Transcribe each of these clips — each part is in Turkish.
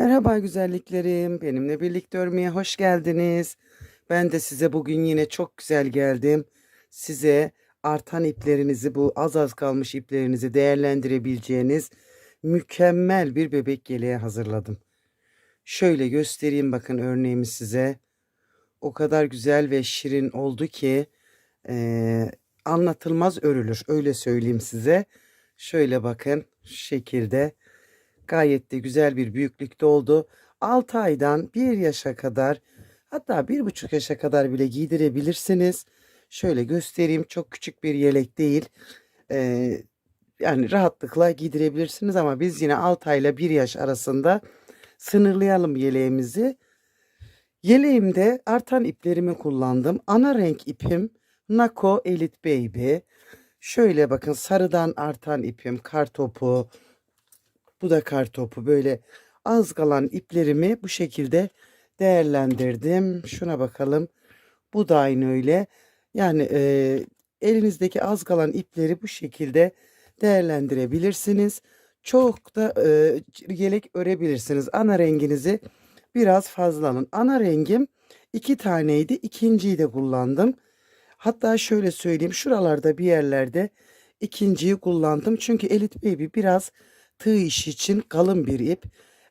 Merhaba güzelliklerim. Benimle birlikte örmeye hoş geldiniz. Ben de size bugün yine çok güzel geldim. Size artan iplerinizi, bu az az kalmış iplerinizi değerlendirebileceğiniz mükemmel bir bebek yeleği hazırladım. Şöyle göstereyim bakın örneğimi size. O kadar güzel ve şirin oldu ki eee, anlatılmaz örülür. Öyle söyleyeyim size. Şöyle bakın şekilde. Gayet de güzel bir büyüklükte oldu. 6 aydan 1 yaşa kadar hatta 1,5 yaşa kadar bile giydirebilirsiniz. Şöyle göstereyim çok küçük bir yelek değil. Ee, yani rahatlıkla giydirebilirsiniz ama biz yine 6 ayla 1 yaş arasında sınırlayalım yeleğimizi. Yeleğimde artan iplerimi kullandım. Ana renk ipim Nako Elite Baby. Şöyle bakın sarıdan artan ipim kar topu, bu da kar topu. Böyle az kalan iplerimi bu şekilde değerlendirdim. Şuna bakalım. Bu da aynı öyle. Yani e, elinizdeki az kalan ipleri bu şekilde değerlendirebilirsiniz. Çok da e, yelek örebilirsiniz. Ana renginizi biraz fazla alın. Ana rengim iki taneydi. İkinciyi de kullandım. Hatta şöyle söyleyeyim. Şuralarda bir yerlerde ikinciyi kullandım. Çünkü Elite Baby biraz tığ işi için kalın bir ip.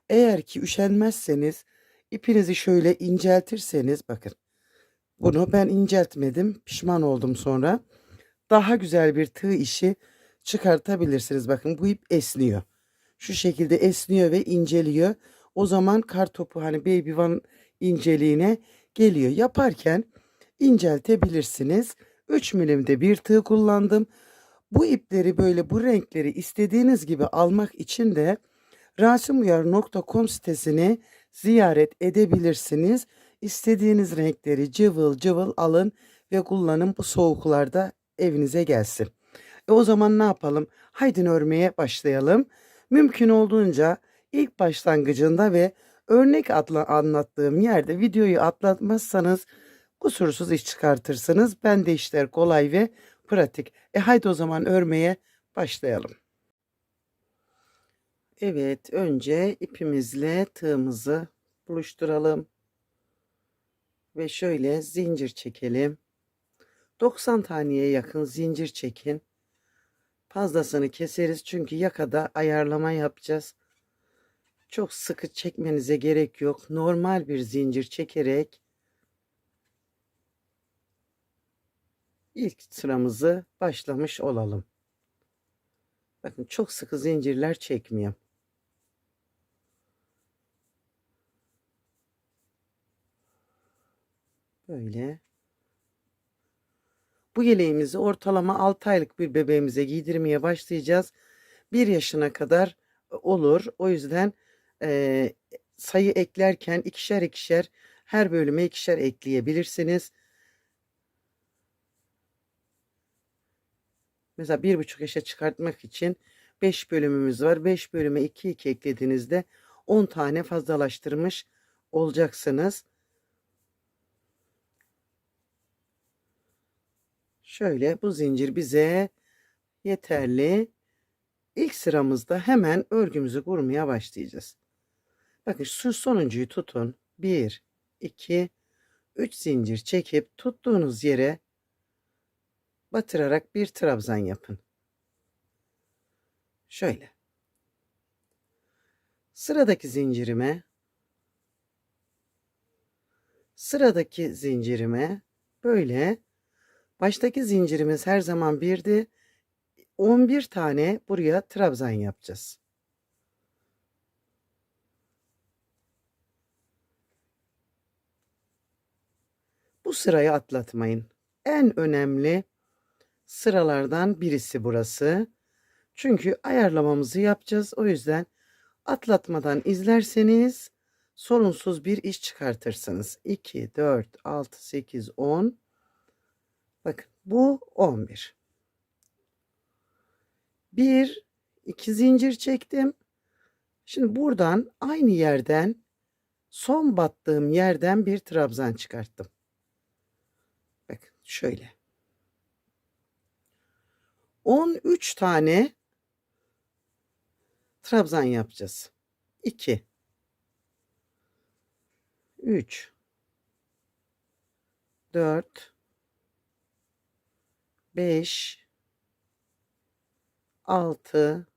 Eğer ki üşenmezseniz ipinizi şöyle inceltirseniz bakın. Bunu ben inceltmedim. Pişman oldum sonra. Daha güzel bir tığ işi çıkartabilirsiniz. Bakın bu ip esniyor. Şu şekilde esniyor ve inceliyor. O zaman kar topu hani baby one inceliğine geliyor. Yaparken inceltebilirsiniz. 3 milimde bir tığ kullandım. Bu ipleri böyle bu renkleri istediğiniz gibi almak için de rasimuyar.com sitesini ziyaret edebilirsiniz. İstediğiniz renkleri cıvıl cıvıl alın ve kullanın bu soğuklarda evinize gelsin. E o zaman ne yapalım? Haydi örmeye başlayalım. Mümkün olduğunca ilk başlangıcında ve örnek adla anlattığım yerde videoyu atlatmazsanız kusursuz iş çıkartırsınız. Ben de işler kolay ve pratik. E haydi o zaman örmeye başlayalım. Evet, önce ipimizle tığımızı buluşturalım. Ve şöyle zincir çekelim. 90 taneye yakın zincir çekin. Fazlasını keseriz çünkü yakada ayarlama yapacağız. Çok sıkı çekmenize gerek yok. Normal bir zincir çekerek ilk sıramızı başlamış olalım. Bakın çok sıkı zincirler çekmiyorum. Böyle. Bu yeleğimizi ortalama 6 aylık bir bebeğimize giydirmeye başlayacağız. 1 yaşına kadar olur. O yüzden e, sayı eklerken ikişer ikişer her bölüme ikişer ekleyebilirsiniz. Mesela bir buçuk yaşa çıkartmak için 5 bölümümüz var. 5 bölüme 2 2 eklediğinizde 10 tane fazlalaştırmış olacaksınız. Şöyle bu zincir bize yeterli. İlk sıramızda hemen örgümüzü kurmaya başlayacağız. Bakın şu sonuncuyu tutun. 1, 2, 3 zincir çekip tuttuğunuz yere batırarak bir trabzan yapın. Şöyle. Sıradaki zincirime sıradaki zincirime böyle baştaki zincirimiz her zaman birdi. 11 tane buraya trabzan yapacağız. Bu sırayı atlatmayın. En önemli sıralardan birisi burası. Çünkü ayarlamamızı yapacağız. O yüzden atlatmadan izlerseniz sorunsuz bir iş çıkartırsınız. 2, 4, 6, 8, 10. Bakın bu 11. 1, 2 zincir çektim. Şimdi buradan aynı yerden son battığım yerden bir trabzan çıkarttım. Bakın şöyle. 13 tane trabzan yapacağız. 2 3 4 5 6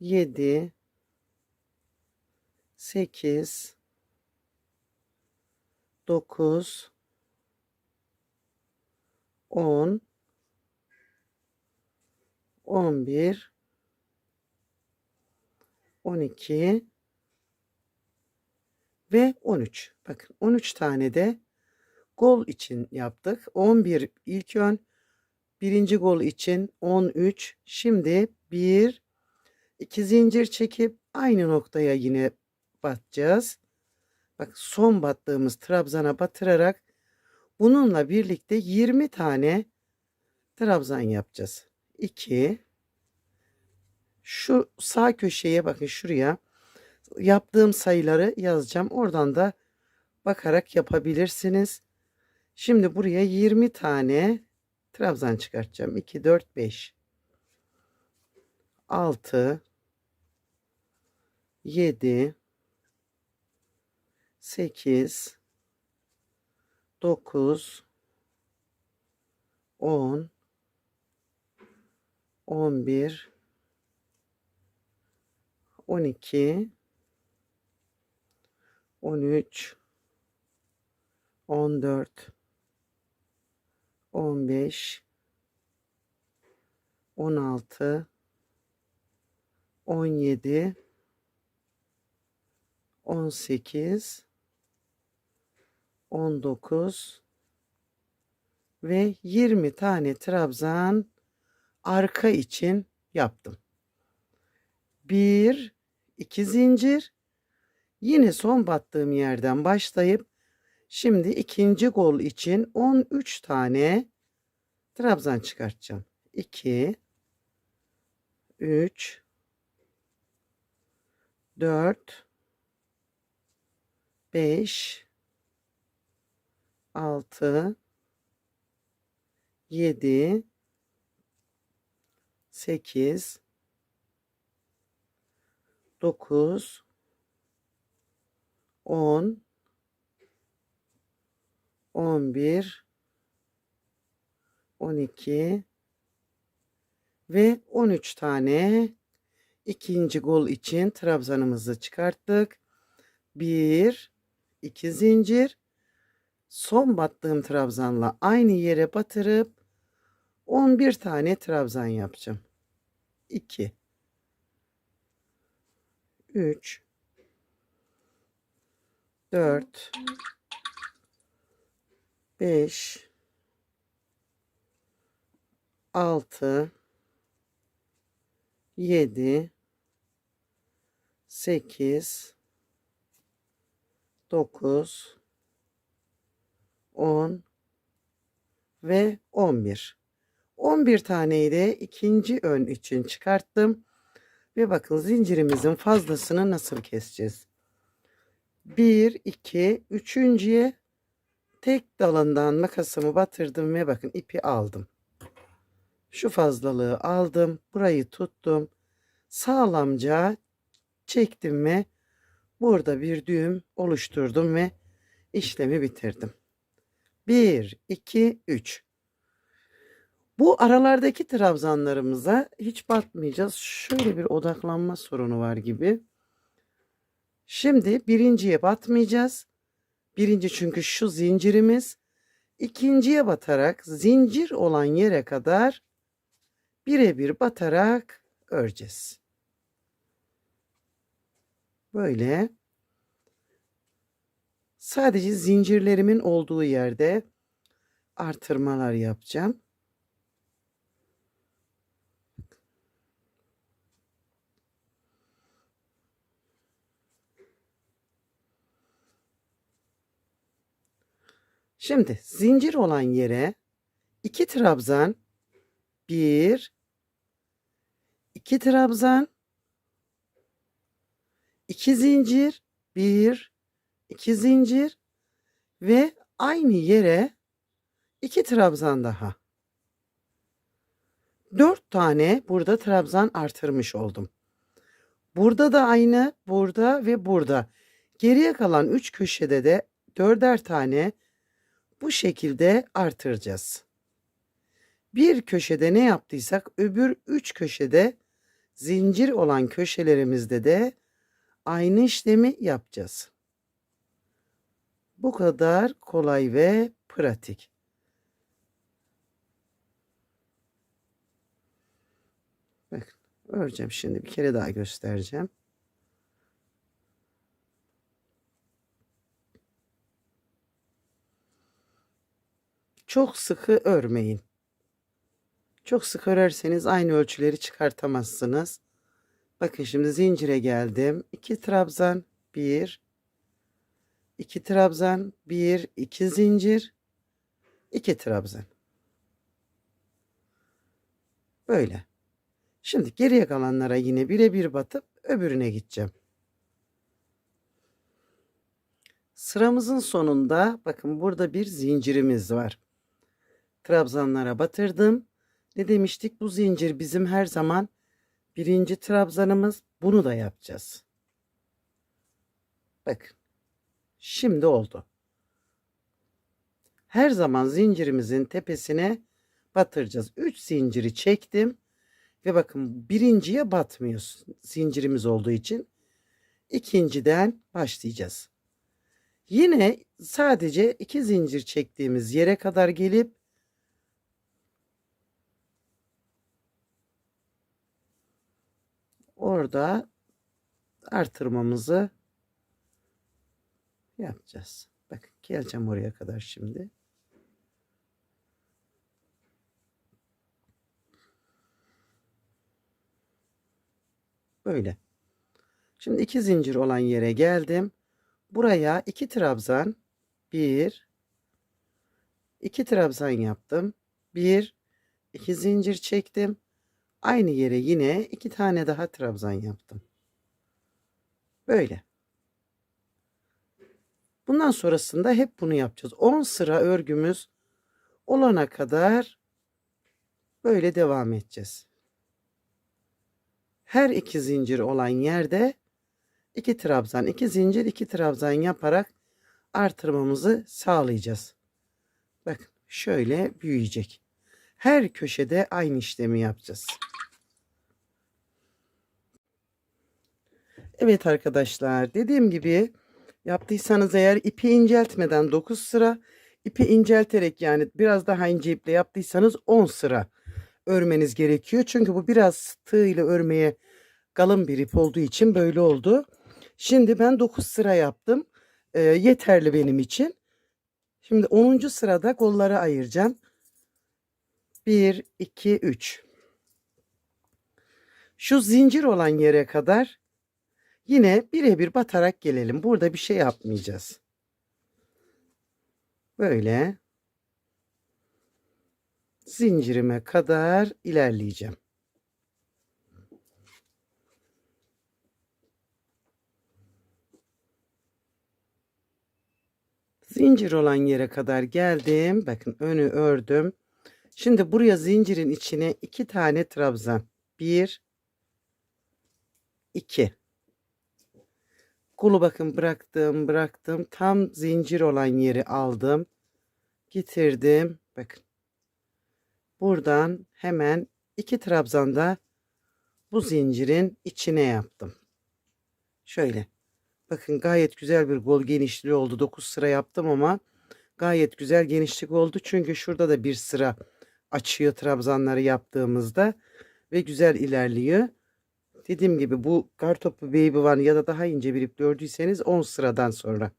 7 8 9 10 11 12 ve 13. Bakın 13 tane de gol için yaptık. 11 ilk ön. Birinci gol için 13. Şimdi bir iki zincir çekip aynı noktaya yine batacağız. Bak son battığımız trabzana batırarak bununla birlikte 20 tane trabzan yapacağız. 2 şu sağ köşeye bakın şuraya. Yaptığım sayıları yazacağım. Oradan da bakarak yapabilirsiniz. Şimdi buraya 20 tane trabzan çıkartacağım. 2 4 5 6 7 8 9 10 11 12 13 14 15 16 17 18 19 ve 20 tane trabzan arka için yaptım. 1 2 zincir yine son battığım yerden başlayıp şimdi ikinci gol için 13 tane trabzan çıkartacağım. 2 3 4 5 6 7 8 9 10 11 12 ve 13 tane ikinci gol için trabzanımızı çıkarttık. 1 2 zincir son battığım trabzanla aynı yere batırıp 11 tane trabzan yapacağım. 2 3 4 5 6 7 8 9 10 ve 11. 11 taneyi de ikinci ön için çıkarttım. Ve bakın zincirimizin fazlasını nasıl keseceğiz. 1, 2, üçüncüye tek dalından makasımı batırdım ve bakın ipi aldım. Şu fazlalığı aldım. Burayı tuttum. Sağlamca çektim ve burada bir düğüm oluşturdum ve işlemi bitirdim. 1, 2, 3. Bu aralardaki trabzanlarımıza hiç batmayacağız. Şöyle bir odaklanma sorunu var gibi. Şimdi birinciye batmayacağız. Birinci çünkü şu zincirimiz. İkinciye batarak zincir olan yere kadar birebir batarak öreceğiz. Böyle sadece zincirlerimin olduğu yerde artırmalar yapacağım. Şimdi zincir olan yere iki trabzan, bir, iki trabzan, iki zincir, bir, iki zincir ve aynı yere iki trabzan daha. Dört tane burada trabzan artırmış oldum. Burada da aynı, burada ve burada. Geriye kalan 3 köşede de dörder tane bu şekilde artıracağız. Bir köşede ne yaptıysak öbür 3 köşede zincir olan köşelerimizde de aynı işlemi yapacağız. Bu kadar kolay ve pratik. Bakın öreceğim şimdi bir kere daha göstereceğim. Çok sıkı örmeyin. Çok sık örerseniz aynı ölçüleri çıkartamazsınız. Bakın şimdi zincire geldim. 2 trabzan, 1 2 trabzan, 1 2 zincir, 2 trabzan. Böyle. Şimdi geriye kalanlara yine birebir batıp öbürüne gideceğim. Sıramızın sonunda bakın burada bir zincirimiz var. Trabzanlara batırdım. Ne demiştik? Bu zincir bizim her zaman birinci trabzanımız. Bunu da yapacağız. Bakın. Şimdi oldu. Her zaman zincirimizin tepesine batıracağız. 3 zinciri çektim. Ve bakın birinciye batmıyoruz. Zincirimiz olduğu için. ikinciden başlayacağız. Yine sadece iki zincir çektiğimiz yere kadar gelip orada artırmamızı yapacağız. Bak geleceğim oraya kadar şimdi. Böyle. Şimdi iki zincir olan yere geldim. Buraya iki trabzan. Bir. iki trabzan yaptım. Bir. iki zincir çektim. Aynı yere yine iki tane daha trabzan yaptım. Böyle. Bundan sonrasında hep bunu yapacağız. 10 sıra örgümüz olana kadar böyle devam edeceğiz. Her iki zincir olan yerde iki trabzan, iki zincir, iki trabzan yaparak artırmamızı sağlayacağız. Bakın şöyle büyüyecek. Her köşede aynı işlemi yapacağız. Evet arkadaşlar dediğim gibi yaptıysanız eğer ipi inceltmeden 9 sıra ipi incelterek yani biraz daha ince iple yaptıysanız 10 sıra örmeniz gerekiyor. Çünkü bu biraz tığ ile örmeye kalın bir ip olduğu için böyle oldu. Şimdi ben 9 sıra yaptım. E, yeterli benim için. Şimdi 10. sırada kolları ayıracağım. 1, 2, 3. Şu zincir olan yere kadar yine birebir batarak gelelim. Burada bir şey yapmayacağız. Böyle zincirime kadar ilerleyeceğim. Zincir olan yere kadar geldim. Bakın önü ördüm. Şimdi buraya zincirin içine iki tane trabzan. Bir, iki. Kolu bakın bıraktım, bıraktım. Tam zincir olan yeri aldım. Getirdim. Bakın. Buradan hemen iki trabzan da bu zincirin içine yaptım. Şöyle. Bakın gayet güzel bir kol genişliği oldu. 9 sıra yaptım ama gayet güzel genişlik oldu. Çünkü şurada da bir sıra açıyor trabzanları yaptığımızda ve güzel ilerliyor. Dediğim gibi bu kartopu baby one ya da daha ince bir ip gördüyseniz 10 sıradan sonra.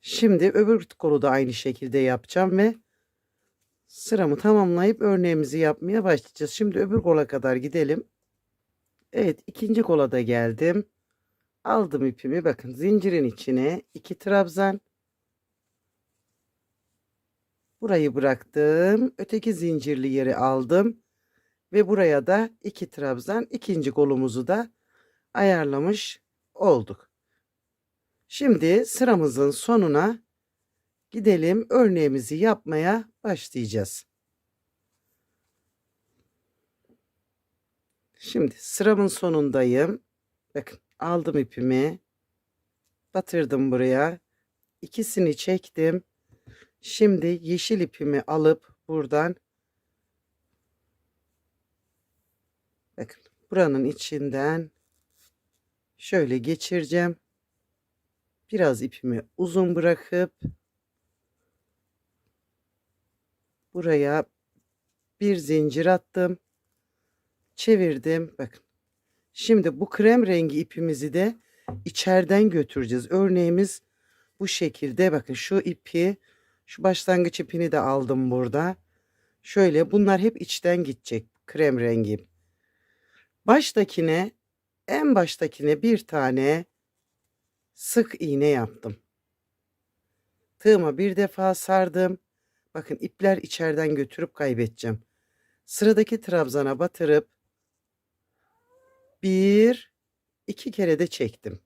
Şimdi öbür kolu da aynı şekilde yapacağım ve sıramı tamamlayıp örneğimizi yapmaya başlayacağız. Şimdi öbür kola kadar gidelim. Evet ikinci kola da geldim. Aldım ipimi bakın zincirin içine iki trabzan. Burayı bıraktım. Öteki zincirli yeri aldım. Ve buraya da iki trabzan ikinci kolumuzu da ayarlamış olduk. Şimdi sıramızın sonuna gidelim örneğimizi yapmaya başlayacağız. Şimdi sıramın sonundayım. Bakın aldım ipimi. batırdım buraya. İkisini çektim. Şimdi yeşil ipimi alıp buradan bakın buranın içinden şöyle geçireceğim. Biraz ipimi uzun bırakıp buraya bir zincir attım. Çevirdim. Bakın. Şimdi bu krem rengi ipimizi de içeriden götüreceğiz. Örneğimiz bu şekilde. Bakın şu ipi, şu başlangıç ipini de aldım burada. Şöyle bunlar hep içten gidecek krem rengi. Baştakine en baştakine bir tane sık iğne yaptım. Tığıma bir defa sardım. Bakın ipler içeriden götürüp kaybedeceğim. Sıradaki trabzana batırıp bir iki kere de çektim.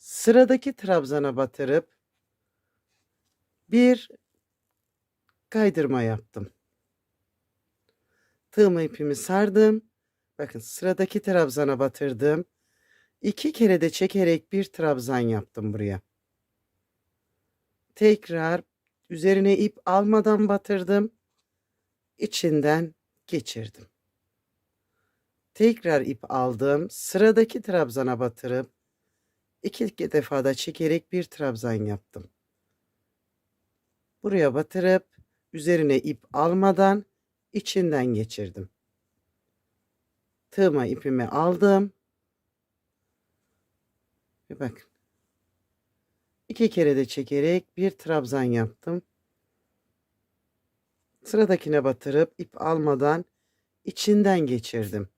Sıradaki trabzana batırıp bir kaydırma yaptım. Tığıma ipimi sardım. Bakın sıradaki trabzana batırdım. İki kere de çekerek bir trabzan yaptım buraya. Tekrar üzerine ip almadan batırdım. İçinden geçirdim. Tekrar ip aldım. Sıradaki trabzana batırıp iki defa da çekerek bir trabzan yaptım. Buraya batırıp üzerine ip almadan içinden geçirdim. Tığıma ipimi aldım. Ve bakın. İki kere de çekerek bir trabzan yaptım. Sıradakine batırıp ip almadan içinden geçirdim.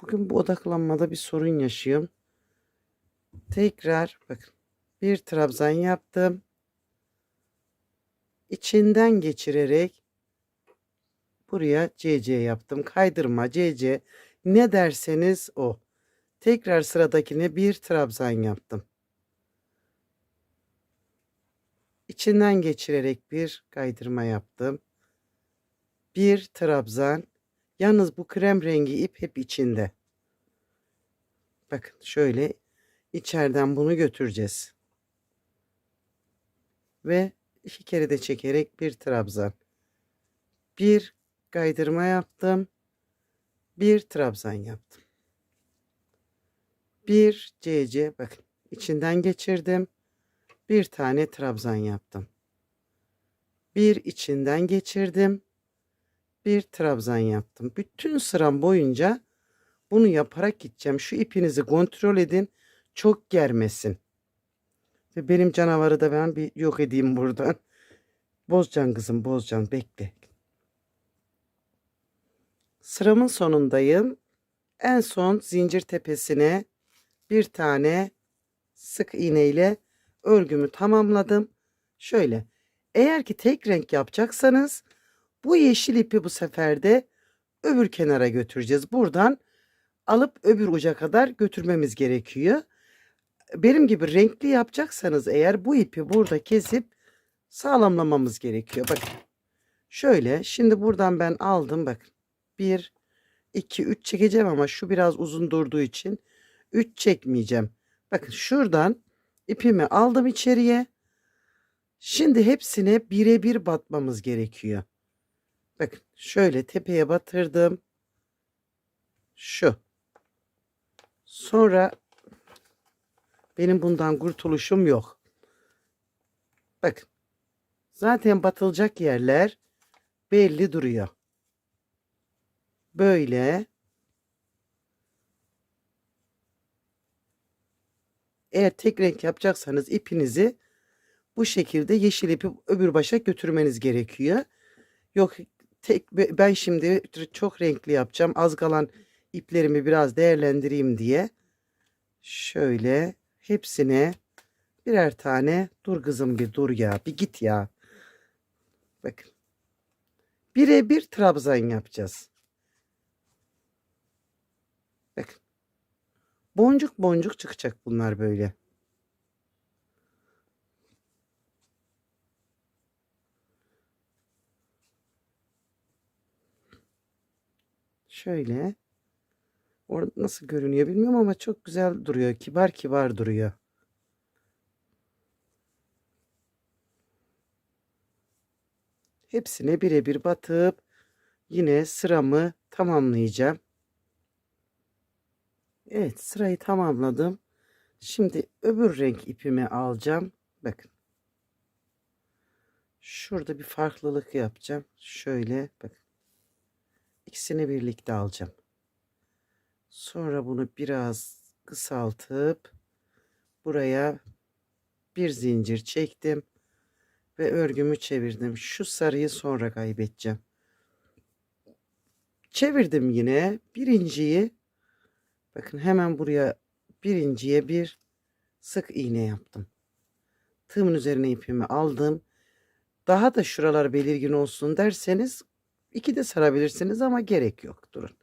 Bugün bu odaklanmada bir sorun yaşıyorum. Tekrar bakın bir trabzan yaptım. İçinden geçirerek buraya CC yaptım. Kaydırma CC ne derseniz o. Tekrar sıradakine bir trabzan yaptım. İçinden geçirerek bir kaydırma yaptım. Bir trabzan. Yalnız bu krem rengi ip hep içinde. Bakın şöyle içeriden bunu götüreceğiz. Ve iki kere de çekerek bir trabzan. Bir kaydırma yaptım. Bir trabzan yaptım. Bir CC bakın içinden geçirdim. Bir tane trabzan yaptım. Bir içinden geçirdim. Bir trabzan yaptım. Bütün sıram boyunca bunu yaparak gideceğim. Şu ipinizi kontrol edin. Çok germesin. Ve benim canavarı da ben bir yok edeyim buradan. Bozcan kızım Bozcan bekle. Sıramın sonundayım. En son zincir tepesine bir tane sık iğne ile örgümü tamamladım. Şöyle. Eğer ki tek renk yapacaksanız bu yeşil ipi bu sefer de öbür kenara götüreceğiz. Buradan alıp öbür uca kadar götürmemiz gerekiyor. Benim gibi renkli yapacaksanız eğer bu ipi burada kesip sağlamlamamız gerekiyor. Bakın. Şöyle şimdi buradan ben aldım bakın. 1 2 3 çekeceğim ama şu biraz uzun durduğu için 3 çekmeyeceğim. Bakın şuradan ipimi aldım içeriye. Şimdi hepsine birebir batmamız gerekiyor. Bakın şöyle tepeye batırdım. Şu. Sonra benim bundan kurtuluşum yok. Bakın. Zaten batılacak yerler belli duruyor. Böyle. Eğer tek renk yapacaksanız ipinizi bu şekilde yeşil ipi öbür başa götürmeniz gerekiyor. Yok tek ben şimdi çok renkli yapacağım. Az kalan iplerimi biraz değerlendireyim diye şöyle hepsine birer tane dur kızım bir dur ya bir git ya. Bakın. Birebir trabzan yapacağız. Bakın. Boncuk boncuk çıkacak bunlar böyle. Şöyle. Orada nasıl görünüyor bilmiyorum ama çok güzel duruyor. Kibar kibar duruyor. Hepsine birebir batıp yine sıramı tamamlayacağım. Evet sırayı tamamladım. Şimdi öbür renk ipimi alacağım. Bakın. Şurada bir farklılık yapacağım. Şöyle bakın. İkisini birlikte alacağım. Sonra bunu biraz kısaltıp buraya bir zincir çektim ve örgümü çevirdim. Şu sarıyı sonra kaybedeceğim. Çevirdim yine birinciyi. Bakın hemen buraya birinciye bir sık iğne yaptım. Tığımın üzerine ipimi aldım. Daha da şuralar belirgin olsun derseniz iki de sarabilirsiniz ama gerek yok. Durun.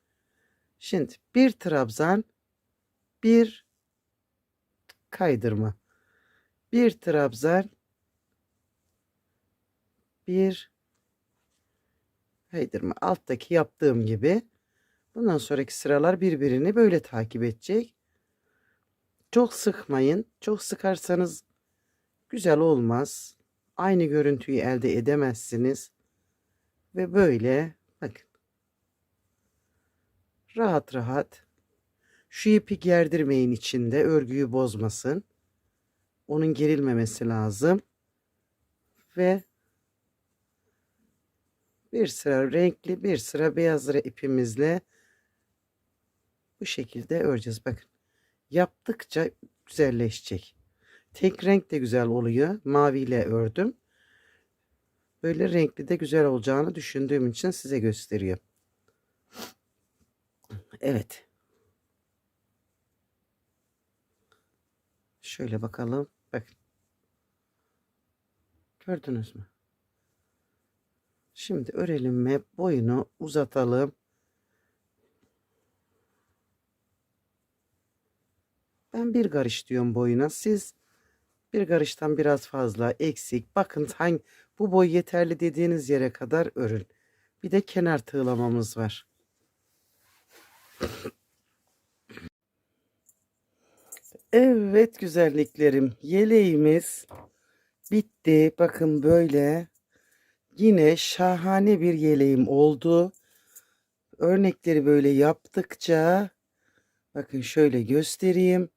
Şimdi bir trabzan, bir kaydırma. Bir trabzan, bir kaydırma. Alttaki yaptığım gibi. Bundan sonraki sıralar birbirini böyle takip edecek. Çok sıkmayın. Çok sıkarsanız güzel olmaz. Aynı görüntüyü elde edemezsiniz. Ve böyle bakın. Rahat rahat. Şu ipi gerdirmeyin içinde. Örgüyü bozmasın. Onun gerilmemesi lazım. Ve bir sıra renkli bir sıra beyaz ipimizle bu şekilde öreceğiz. Bakın yaptıkça güzelleşecek. Tek renk de güzel oluyor. Maviyle ördüm. Böyle renkli de güzel olacağını düşündüğüm için size gösteriyor. Evet. Şöyle bakalım. Bakın. Gördünüz mü? Şimdi örelim ve boyunu uzatalım. Ben bir karış diyorum boyuna. Siz bir karıştan biraz fazla eksik. Bakın hangi bu boy yeterli dediğiniz yere kadar örün. Bir de kenar tığlamamız var. Evet güzelliklerim. Yeleğimiz bitti. Bakın böyle. Yine şahane bir yeleğim oldu. Örnekleri böyle yaptıkça bakın şöyle göstereyim.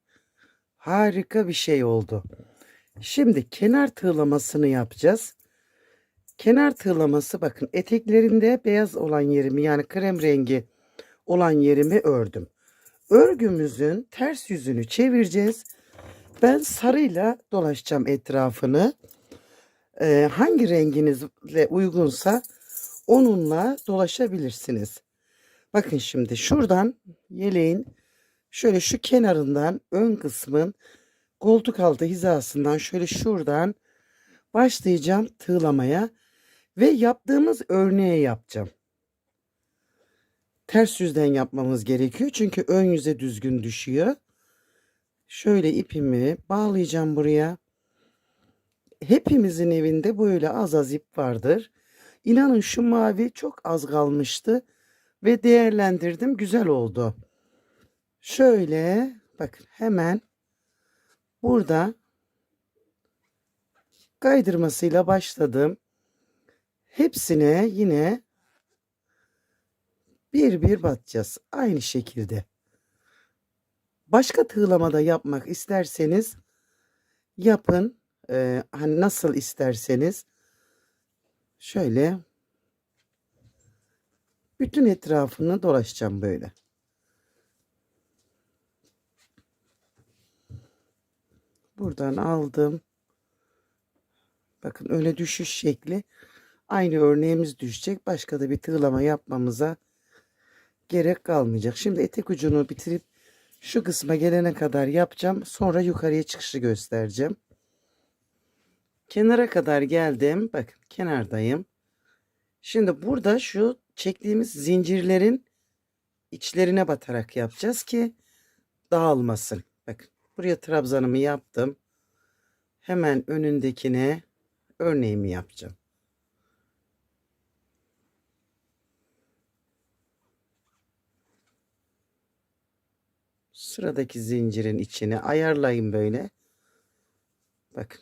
Harika bir şey oldu. Şimdi kenar tığlamasını yapacağız. Kenar tığlaması bakın eteklerinde beyaz olan yerimi yani krem rengi olan yerimi ördüm. Örgümüzün ters yüzünü çevireceğiz. Ben sarıyla dolaşacağım etrafını. Ee, hangi renginizle uygunsa onunla dolaşabilirsiniz. Bakın şimdi şuradan yeleğin şöyle şu kenarından ön kısmın koltuk altı hizasından şöyle şuradan başlayacağım tığlamaya ve yaptığımız örneğe yapacağım. Ters yüzden yapmamız gerekiyor çünkü ön yüze düzgün düşüyor. Şöyle ipimi bağlayacağım buraya. Hepimizin evinde böyle az az ip vardır. İnanın şu mavi çok az kalmıştı ve değerlendirdim güzel oldu. Şöyle bakın hemen burada kaydırmasıyla başladım. Hepsine yine bir bir batacağız. Aynı şekilde. Başka tığlamada yapmak isterseniz yapın. Ee, hani nasıl isterseniz şöyle bütün etrafını dolaşacağım böyle. Buradan aldım. Bakın öyle düşüş şekli. Aynı örneğimiz düşecek. Başka da bir tığlama yapmamıza gerek kalmayacak. Şimdi etek ucunu bitirip şu kısma gelene kadar yapacağım. Sonra yukarıya çıkışı göstereceğim. Kenara kadar geldim. Bakın kenardayım. Şimdi burada şu çektiğimiz zincirlerin içlerine batarak yapacağız ki dağılmasın. Bakın buraya trabzanımı yaptım. Hemen önündekine örneğimi yapacağım. Sıradaki zincirin içine ayarlayın böyle. Bakın.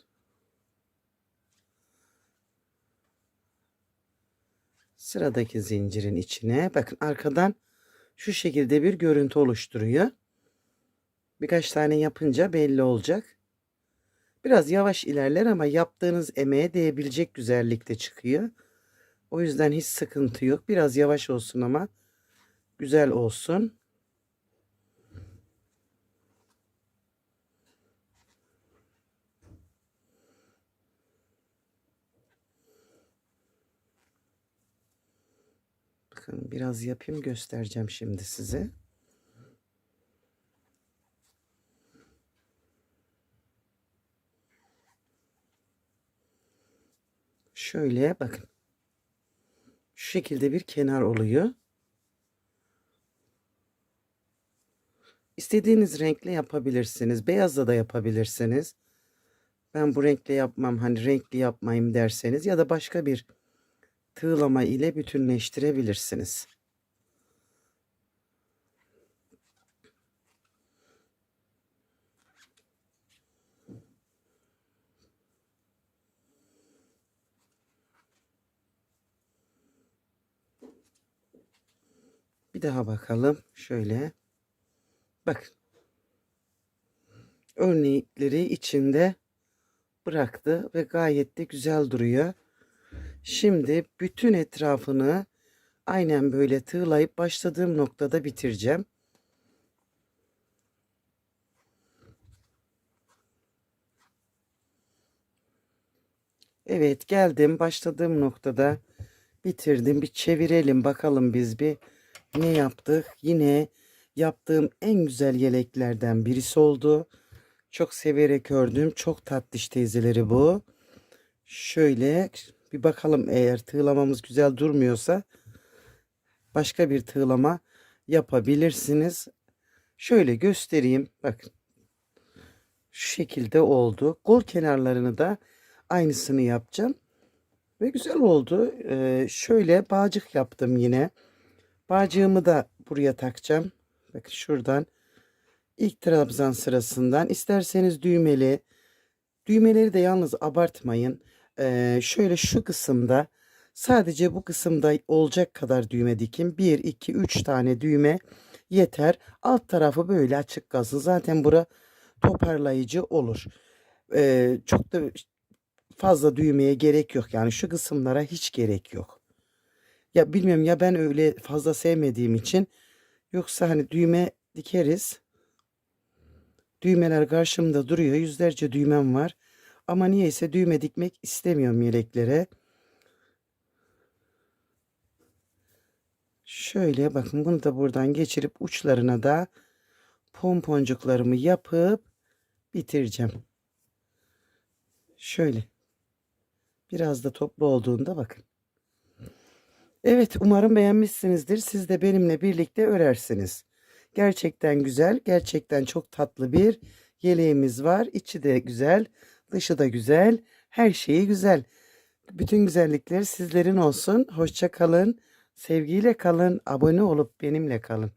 Sıradaki zincirin içine bakın arkadan şu şekilde bir görüntü oluşturuyor. Birkaç tane yapınca belli olacak. Biraz yavaş ilerler ama yaptığınız emeğe değebilecek güzellikte çıkıyor. O yüzden hiç sıkıntı yok. Biraz yavaş olsun ama güzel olsun. Bakın biraz yapayım göstereceğim şimdi size. Şöyle bakın. Şu şekilde bir kenar oluyor. İstediğiniz renkle yapabilirsiniz. Beyazla da yapabilirsiniz. Ben bu renkle yapmam hani renkli yapmayayım derseniz ya da başka bir tığlama ile bütünleştirebilirsiniz. Bir daha bakalım. Şöyle. Bak. Örnekleri içinde bıraktı ve gayet de güzel duruyor. Şimdi bütün etrafını aynen böyle tığlayıp başladığım noktada bitireceğim. Evet geldim başladığım noktada bitirdim. Bir çevirelim bakalım biz bir ne yaptık. Yine yaptığım en güzel yeleklerden birisi oldu. Çok severek ördüm. Çok tatlış teyzeleri bu. Şöyle bir bakalım eğer tığlamamız güzel durmuyorsa başka bir tığlama yapabilirsiniz. Şöyle göstereyim. Bakın. Şu şekilde oldu. Kol kenarlarını da aynısını yapacağım. Ve güzel oldu. Ee, şöyle bağcık yaptım yine. Bağcığımı da buraya takacağım. Bakın şuradan ilk trabzan sırasından isterseniz düğmeli. Düğmeleri de yalnız abartmayın. Şöyle şu kısımda sadece bu kısımda olacak kadar düğme dikin. 1, 2, 3 tane düğme yeter. Alt tarafı böyle açık kalsın. Zaten bura toparlayıcı olur. Çok da fazla düğmeye gerek yok. Yani şu kısımlara hiç gerek yok. Ya bilmiyorum ya ben öyle fazla sevmediğim için yoksa hani düğme dikeriz. Düğmeler karşımda duruyor. Yüzlerce düğmem var. Ama niyeyse düğme dikmek istemiyorum yeleklere. Şöyle bakın bunu da buradan geçirip uçlarına da pomponcuklarımı yapıp bitireceğim. Şöyle. Biraz da toplu olduğunda bakın. Evet umarım beğenmişsinizdir. Siz de benimle birlikte örersiniz. Gerçekten güzel, gerçekten çok tatlı bir yeleğimiz var. İçi de güzel, dışı da güzel, her şeyi güzel. Bütün güzellikler sizlerin olsun. Hoşça kalın, sevgiyle kalın, abone olup benimle kalın.